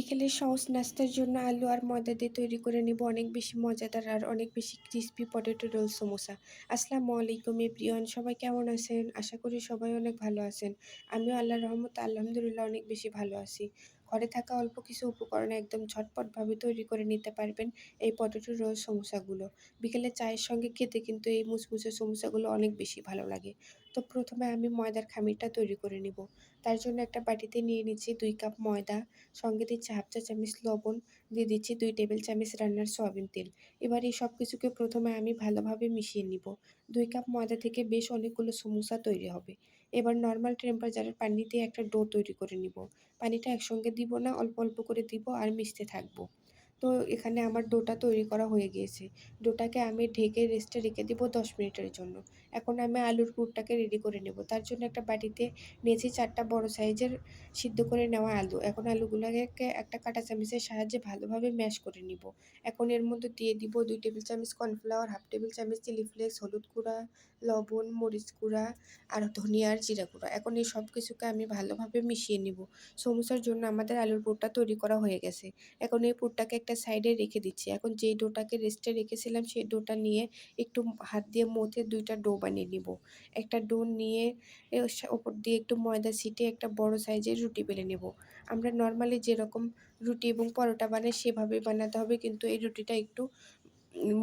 বিকেলের সহজ নাস্তার জন্য আলু আর ময়দা দিয়ে তৈরি করে নিব অনেক বেশি মজাদার আর অনেক বেশি ক্রিস্পি পটেটো রোল সমোসা। আসসালামু আলাইকুম এ প্রিয়ন সবাই কেমন আছেন? আশা করি সবাই অনেক ভালো আছেন। আমিও আল্লাহর রহমত আলহামদুলিল্লাহ অনেক বেশি ভালো আছি। ঘরে থাকা অল্প কিছু উপকরণে একদম ঝটপটভাবে তৈরি করে নিতে পারবেন এই পটেটো রোল সমোসাগুলো। বিকেলে চায়ের সঙ্গে খেতে কিন্তু এই মুচমুচে সমোসাগুলো অনেক বেশি ভালো লাগে। তো প্রথমে আমি ময়দার খামিরটা তৈরি করে নিব। তার জন্য একটা বাটিতে নিয়ে নিচ্ছি দুই কাপ ময়দা, সঙ্গে দিচ্ছি হাফ চা চামচ লবণ, দিয়ে দিচ্ছি দুই টেবিল চামচ রান্নার সয়াবিন তেল। এবার এই সব কিছুকে প্রথমে আমি ভালোভাবে মিশিয়ে নিব। দুই কাপ ময়দা থেকে বেশ অনেকগুলো সমোসা তৈরি হবে। এবার নর্মাল টেম্পারেচারের পানি দিয়ে একটা ডো তৈরি করে নিব। পানিটা একসঙ্গে দিব না, অল্প অল্প করে দিব আর মিশতে থাকব। তো এখানে আমার ডোটা তৈরি করা হয়ে গিয়েছে। ডোটাকে আমি ঢেকে রেস্টে রেখে দিব দশ মিনিটের জন্য। এখন আমি আলুর পুরটাকে রেডি করে নেব। তার জন্য একটা বাটিতে নিয়েছি চারটা বড় সাইজের সিদ্ধ করে নেওয়া আলু। এখন আলুগুলোকে একটা কাঁটা চামচের সাহায্যে ভালোভাবে ম্যাশ করে নিব। এখন এর মধ্যে দিয়ে দিব দুই টেবিল চামচ কর্নফ্লাওয়ার হাফ টেবিল চামচ চিলি ফ্লেক্স হলুদ গুঁড়া, লবণ, মরিচ গুঁড়া আর ধনিয়ার জিরা গুঁড়া। এখন এই সব কিছুকে আমি ভালোভাবে মিশিয়ে নিব। সমোসার জন্য আমাদের আলুর পুরটা তৈরি করা হয়ে গেছে। এখন এই পুরটাকে একটা সাইডে রেখে দিচ্ছি। এখন যেই ডোটাকে রেস্টে রেখেছিলাম, সেই ডোটা নিয়ে একটু হাত দিয়ে মথে দুইটা ডো বানিয়ে নিব। একটা ডো নিয়ে ওপর দিয়ে একটু ময়দা ছিটে একটা বড় সাইজের রুটি বেলে নেব। আমরা নর্মালি যেরকম রুটি এবং পরোটা বানাই সেভাবে বানাতে হবে, কিন্তু এই রুটিটা একটু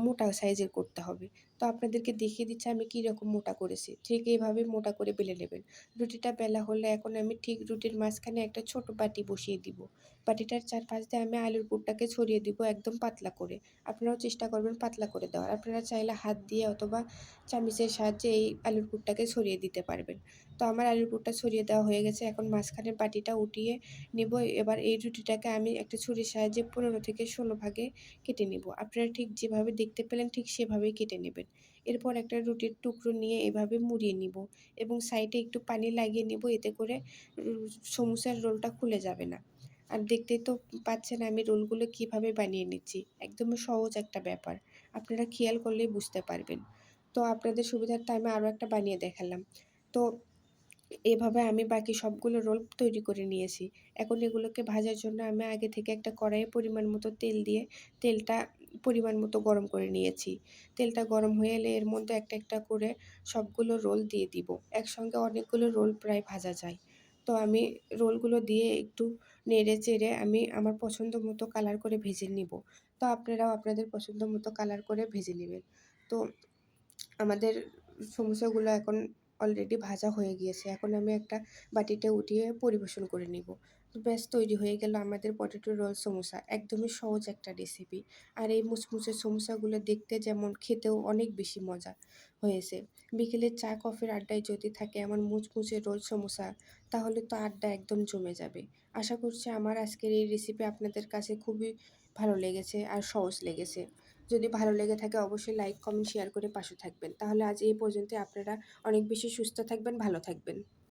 মোটা সাইজের করতে হবে। তো আপনাদেরকে দেখিয়ে দিচ্ছি আমি কী রকম মোটা করেছি। ঠিক এইভাবে মোটা করে বেলে নেবেন। রুটিটা বেলা হলে এখন আমি ঠিক রুটির মাঝখানে একটা ছোট বাটি বসিয়ে দিব। বাটিটার চারপাশ দিয়ে আমি আলুর পুরটাকে ছড়িয়ে দিব একদম পাতলা করে। আপনারাও চেষ্টা করবেন পাতলা করে দেওয়ার। আপনারা চাইলে হাত দিয়ে অথবা চামিচের সাহায্যে এই আলুর পুরটাকে ছড়িয়ে দিতে পারবেন। তো আমার আলুর পুরটা ছড়িয়ে দেওয়া হয়ে গেছে। এখন মাঝখানের বাটিটা উঠিয়ে নেব। এবার এই রুটিটাকে আমি একটা ছুরির সাহায্যে পনেরো থেকে ষোলো ভাগে কেটে নেব। আপনারা ঠিক যেভাবে দেখতে পেলেন ঠিক সেভাবেই কেটে নেবেন। এরপর একটা রুটির টুকরো নিয়ে এভাবে মুড়িয়ে নিব এবং সাইডে একটু পানি লাগিয়ে নিব, এতে করে সমুসার রোলটা খুলে যাবে না। আর দেখতেই তো পাচ্ছেন আমি রোলগুলো কীভাবে বানিয়ে নিচ্ছি একদমই সহজ একটা ব্যাপার। আপনারা খেয়াল করলেই বুঝতে পারবেন। তো আপনাদের সুবিধার্থে আমি আরও একটা বানিয়ে দেখালাম। তো এভাবে আমি বাকি সবগুলো রোল তৈরি করে নিয়েছি। এখন এগুলোকে ভাজার জন্য আমি আগে থেকে একটা কড়াইয়ে পরিমাণ মতো তেল দিয়ে তেলটা পরিমাণ মতো গরম করে নিয়েছি। তেলটা গরম হয়ে এলে এর মধ্যে একটা একটা করে সবগুলো রোল দিয়ে দিব। একসঙ্গে অনেকগুলো রোল প্রায় ভাজা যায়। তো আমি রোলগুলো দিয়ে একটু নেড়ে চেড়ে আমি আমার পছন্দ মতো কালার করে ভেজে নিব। তো আপনারাও আপনাদের পছন্দ মতো কালার করে ভেজে নেবেন। তো আমাদের সমস্যাগুলো এখন অলরেডি ভাজা হয়ে গিয়েছে। এখন আমি একটা বাটিতে উঠিয়ে পরিবেশন করে নিব। ব্যাস তৈরি হয়ে গেল আমাদের পটেটো রোল সমোসা। একদমই সহজ একটা রেসিপি আর এই মুচমুচে সমোসাগুলো দেখতে যেমন খেতেও অনেক বেশি মজা হয়েছে। বিকেলে চা, কফির আড্ডায় যদি থাকে এমন মুচমুচে রোল সমোসা, তাহলে তো আড্ডা একদম জমে যাবে। আশা করছি আমার আজকের এই রেসিপি আপনাদের কাছে খুবই ভালো লেগেছে আর সহজ লেগেছে। যদি ভালো লেগে থাকে অবশ্যই লাইক কমেন্ট শেয়ার করে পাশে থাকবেন। তাহলে আজ এই পর্যন্ত আপনারা অনেক বেশি সুস্থ থাকবেন, ভালো থাকবেন।